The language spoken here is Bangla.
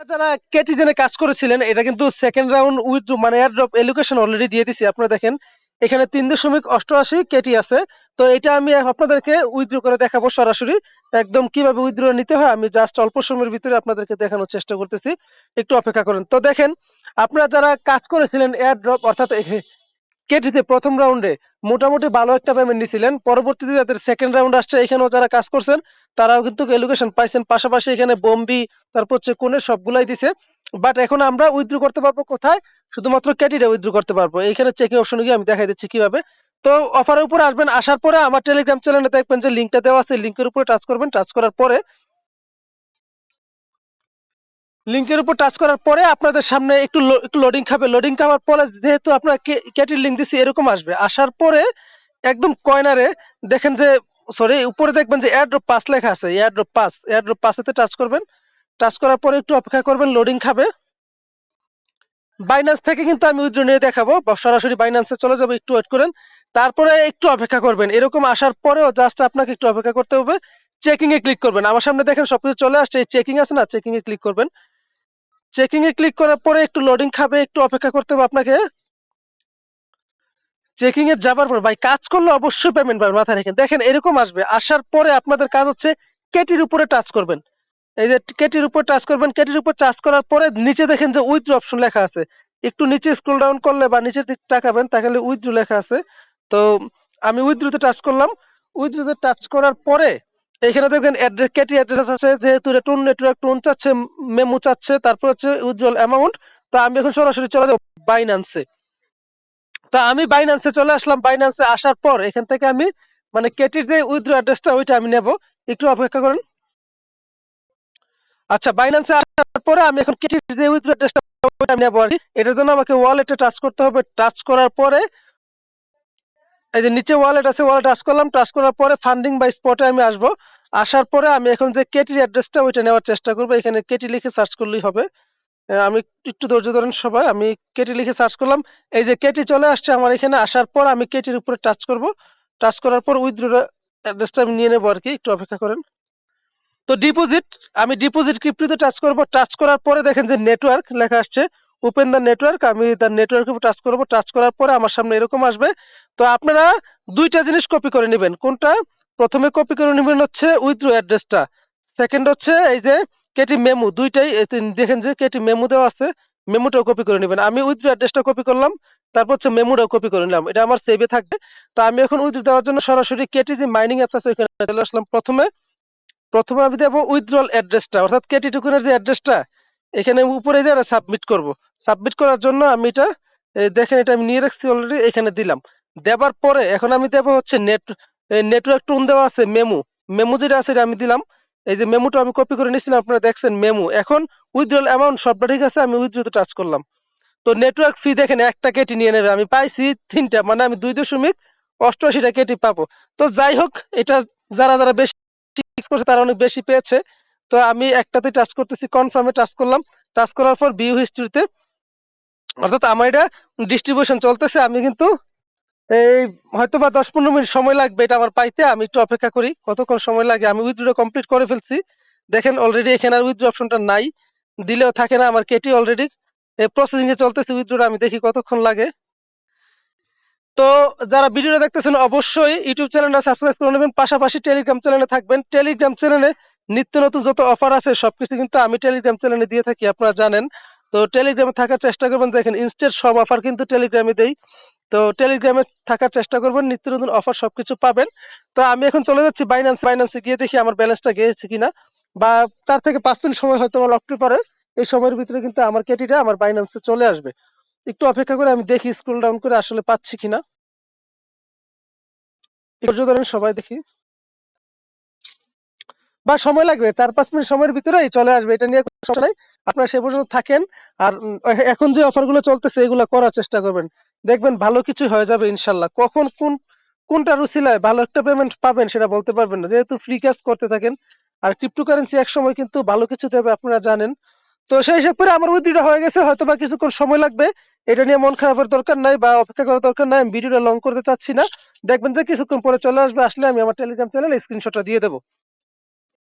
যারা কেটিজেনে কাজ করেছিলেন এটা কিন্তু সেকেন্ড রাউন্ড উইথ মানে এয়ার ড্রপ এলোকেশন অলরেডি দিয়ে দিছি। আপনারা দেখেন, এখানে তিন দশমিক অষ্টআশি কেটি আছে। তো এটা আমি আপনাদেরকে উইথড্র করে দেখাবো সরাসরি। একদম কীভাবে উইথড্র নিতে হয়, আমি জাস্ট অল্প সময়ের ভিতরে আপনাদেরকে দেখানোর চেষ্টা করতেছি। একটু অপেক্ষা করেন। তো দেখেন, আপনারা যারা কাজ করেছিলেন এয়ার ড্রপ অর্থাৎ কেটিতে প্রথম রাউন্ডে মোটামুটি ভালো একটা পেমেন্ট নিছিলেন। পরবর্তীতে যাদের সেকেন্ড রাউন্ড আসছে, এখানেও যারা কাজ করছেন, তারাও কিন্তু এলোকেশন পাইছেন। পাশাপাশি এখানে বম্বি তারপর হচ্ছে কোনে সবগুলাই দিছে। বাট এখন আমরা উইথড্র করতে পারব কোথায়? শুধুমাত্র ক্যাটিটা উইথড্র করতে পারব। এখানে চেকিং অপশনে গিয়ে আমি দেখাই দিচ্ছি কীভাবে। তো অফারের উপরে আসবেন, আসার পরে আমার টেলিগ্রাম চ্যানেলে দেখবেন যে লিঙ্কটা দেওয়া আছে লিঙ্কের উপরে টাচ করবেন। টাচ করার পরে লিঙ্কের উপর টাচ করার পরে আপনাদের সামনে একটু একটু লোডিং খাবে। লোডিং খাওয়ার পরে যেহেতু আপনার ক্যাটির লিঙ্ক দিচ্ছি এরকম আসবে। আসার পরে একদম কয়নারে দেখেন যে সরি উপরে দেখবেন যে এয়ারড্রপ পাস লেখা আছে। এয়ারড্রপ পাস এয়ারড্রপ পাসেতে টাচ করবেন। টাচ করার পরে একটু অপেক্ষা করবেন লোডিং খাবে। বাইন্যান্স থেকে কিন্তু আমি উইথড্র নিয়ে দেখাবো। সরাসরি বাইন্যান্সে চলে যাব, একটু ওয়েট করেন। তারপরে একটু অপেক্ষা করবেন। এরকম আসার পরেও জাস্ট আপনাকে একটু অপেক্ষা করতে হবে। চেকিং এ ক্লিক করবেন। আমার সামনে দেখেন সবকিছু চলে আসছে। এই চেকিং আছে না? চেকিং এ ক্লিক করবেন। চেকিং এ ক্লিক করার পরে একটু লোডিং খাবে, একটু অপেক্ষা করতে হবে আপনাকে। চেকিং এ যাবার পর, ভাই, কাজ করলে অবশ্যই পেমেন্ট পাবেন মাথায় রেখে দেখেন, এরকম আসবে। আসার পরে আপনাদের কাজ হচ্ছে কেটির উপরে টাচ করবেন। এই যে কেটির উপর টাচ করবেন, কেটির উপর টাচ করার পরে নিচে দেখেন যে উইথড্র অপশন লেখা আছে। একটু নিচে স্ক্রল ডাউন করলে বা নিচের দিক তাকাবেন, তাহলে উইথড্র লেখা আছে। তো, আমি উইথড্রতে টাচ করলাম। উইথড্রতে টাচ করার পরে এখানে দেখবেন অ্যাড্রেস কেটি অ্যাড্রেস আছে, যেহেতু টোন নেটওয়ার্ক টোন চাচ্ছে মেমো চাচ্ছে, তারপর হচ্ছে উইথড্রল অ্যামাউন্ট তো আমি এখন সরাসরি চলে যাব বাইন্যান্সে তা আমি বাইন্যান্সে চলে আসলাম। বাইন্যান্সে আসার পর এখান থেকে আমি মানে কেটির যে উইথড্র অ্যাড্রেসটা ওইটা আমি নেব। একটু অপেক্ষা করেন। আচ্ছা বাইন্যান্সে আসার পরে আমি এখন কেটির যে উইথড্র অ্যাড্রেসটা ওইটা আমি নেব আর কি। এটার জন্য আমাকে ওয়ালেটে টাচ করতে হবে। টাচ করার পরে এই যে নিচে ওয়ালেট আছে ওয়ালেট টাচ করলাম টাচ করার পরে ফান্ডিং বা স্পটে আমি আসব। আসার পরে আমি এখন যে কেটির অ্যাড্রেসটা ওইটা নেওয়ার চেষ্টা করব। এখানে কেটি লিখে সার্চ করলেই হবে। আমি একটু ধৈর্য ধরেন সবাই, আমি কেটি লিখে সার্চ করলাম। এই যে কেটি চলে আসছে আমার এখানে, আসার পর আমি কেটির উপরে টাচ করব। টাচ করার পর উইথড্র অ্যাড্রেসটা আমি নিয়ে নেব আর কি, একটু অপেক্ষা করেন। তো ডিপোজিট আমি ডিপোজিট ক্রিপ্টোতে টাচ করব। টাচ করার পরে দেখেন যে নেটওয়ার্ক লেখা আসছে। ওপেন দ্য নেটওয়ার্ক আমি তার নেটওয়ার্কের উপর টাচ করব টাচ করার পরে আমার সামনে এরকম আসবে। তো আপনারা দুইটা জিনিস কপি করে নেবেন। কোনটা? প্রথমে কপি করে নেবেন হচ্ছে উইথড্র অ্যাড্রেসটা সেকেন্ড হচ্ছে এই যে কেটি মেমু দুইটাই দেখেন যে কেটি মেমু দেওয়া আছে মেমুটাও কপি করে নেবেন। আমি উইথড্র অ্যাড্রেসটা কপি করলাম, তারপর হচ্ছে মেমুটাও কপি করে নিলাম। এটা আমার সেভে থাকবে। তো আমি এখন উইথড্র দেওয়ার জন্য সরাসরি কেটি যে মাইনিং অ্যাপস আছে, ওইখানে চলে আসলাম প্রথমে। প্রথমে আমি দেবো উইথড্রল অ্যাড্রেসটা অর্থাৎ কেটি টোকেনের যে অ্যাড্রেসটা এখানে আমি উপরে যে সাবমিট করব। সাবমিট করার জন্য আমি এটা দেখেন এটা আমি নিয়ে রাখছি অলরেডি এখানে দিলাম। দেবার পরে এখন আমি দেবো হচ্ছে নেট নেটওয়ার্ক টোন দেওয়া আছে মেমু মেমু যেটা আছে এটা আমি দিলাম। এই যে মেমুটা আমি কপি করে নিয়েছিলাম, আপনারা দেখছেন মেমু এখন উইথড্রল অ্যামাউন্ট সবটা ঠিক আছে, আমি উইথড্রতে টাচ করলাম। তো নেটওয়ার্ক ফি দেখেন, একটা কেটি নিয়ে নেবে। আমি পাইছি তিনটা মানে আমি দুই দশমিক অষ্টআশিটা কেটি পাবো। তো যাই হোক, এটা যারা যারা বেশি তারা অনেক বেশি পেয়েছে। তো আমি একটাতে টাচ করতেছি কনফার্মে টাচ করলাম। টাচ করার পর ভিউ হিস্ট্রিতে অর্থাৎ আমার এটা ডিস্ট্রিবিউশন চলতেছে, আমি কিন্তু এই হয়তো বা দশ পনেরো মিনিট সময় লাগবে এটা আমার পাইতে, আমি একটু অপেক্ষা করি কতক্ষণ সময় লাগে, আমি উইথড্র কমপ্লিট করে ফেলছি। দেখেন অলরেডি এখানে আর উইথড্র অপশনটা নাই, দিলেও থাকে না, আমার কেটি অলরেডি প্রসেসিং এ চলতেছে উইথড্র আমি দেখি কতক্ষণ লাগে। তো যারা ভিডিওটা দেখতেছেন, অবশ্যই ইউটিউব চ্যানেলটা সাবস্ক্রাইব করে নেবেন, পাশাপাশি টেলিগ্রাম চ্যানেলে থাকবেন। টেলিগ্রাম চ্যানেলে নিত্য নতুন যত অফার আছে, সবকিছু কিন্তু আমি টেলিগ্রাম চ্যানেলে দিয়ে থাকি, আপনারা জানেন। তো টেলিগ্রামে থাকার চেষ্টা করবেন, দেখেন ইনস্টেট সব অফার কিন্তু টেলিগ্রামে দেই। তো টেলিগ্রামে থাকার চেষ্টা করবেন, নিত্য নতুন অফার সবকিছু পাবেন। তো আমি এখন চলে যাচ্ছি বাইন্যান্স বাইন্যান্সে গিয়ে দেখি আমার ব্যালেন্সটা গিয়েছে কিনা। বা তার থেকে পাঁচ মিনিট সময় হয়তো আমার লাগতে পারে এই সময়ের ভিতরে কিন্তু আমার কেটিটা আমার বাইন্যান্সে চলে আসবে। একটু অপেক্ষা করে আমি দেখি স্ক্রল ডাউন করে আসলে পাচ্ছি কিনা। সবাই দেখি। বা সময় লাগবে, চার পাঁচ মিনিট সময়ের ভিতরেই চলে আসবে, এটা নিয়ে কোনো সমস্যা নাই। আপনারা সে পর্যন্ত থাকেন আর এখন যে অফারগুলো চলতেছে, এগুলো করার চেষ্টা করবেন। দেখবেন ভালো কিছু হয়ে যাবে ইনশাল্লাহ। কখন কোন, কোনটা রুসিলায় ভালো একটা পেমেন্ট পাবেন সেটা বলতে পারবেন না। যেহেতু ফ্রি কাজ করতে থাকেন, আর ক্রিপ্টোকারেন্সি এক সময় কিন্তু ভালো কিছু দেবে আপনারা জানেন। তো সেই হিসাব করে আমার উইথড্র হয়ে গেছে হয়তো বা কিছুক্ষণ সময় লাগবে। এটা নিয়ে মন খারাপের দরকার নাই বা অপেক্ষা করার দরকার নাই, আমি ভিডিওটা লং করতে চাচ্ছি না। দেখবেন যে কিছুক্ষণ পরে চলে আসবে, আসলে আমি আমার টেলিগ্রাম চ্যানেলে স্ক্রিনশটটা দিয়ে দেবো।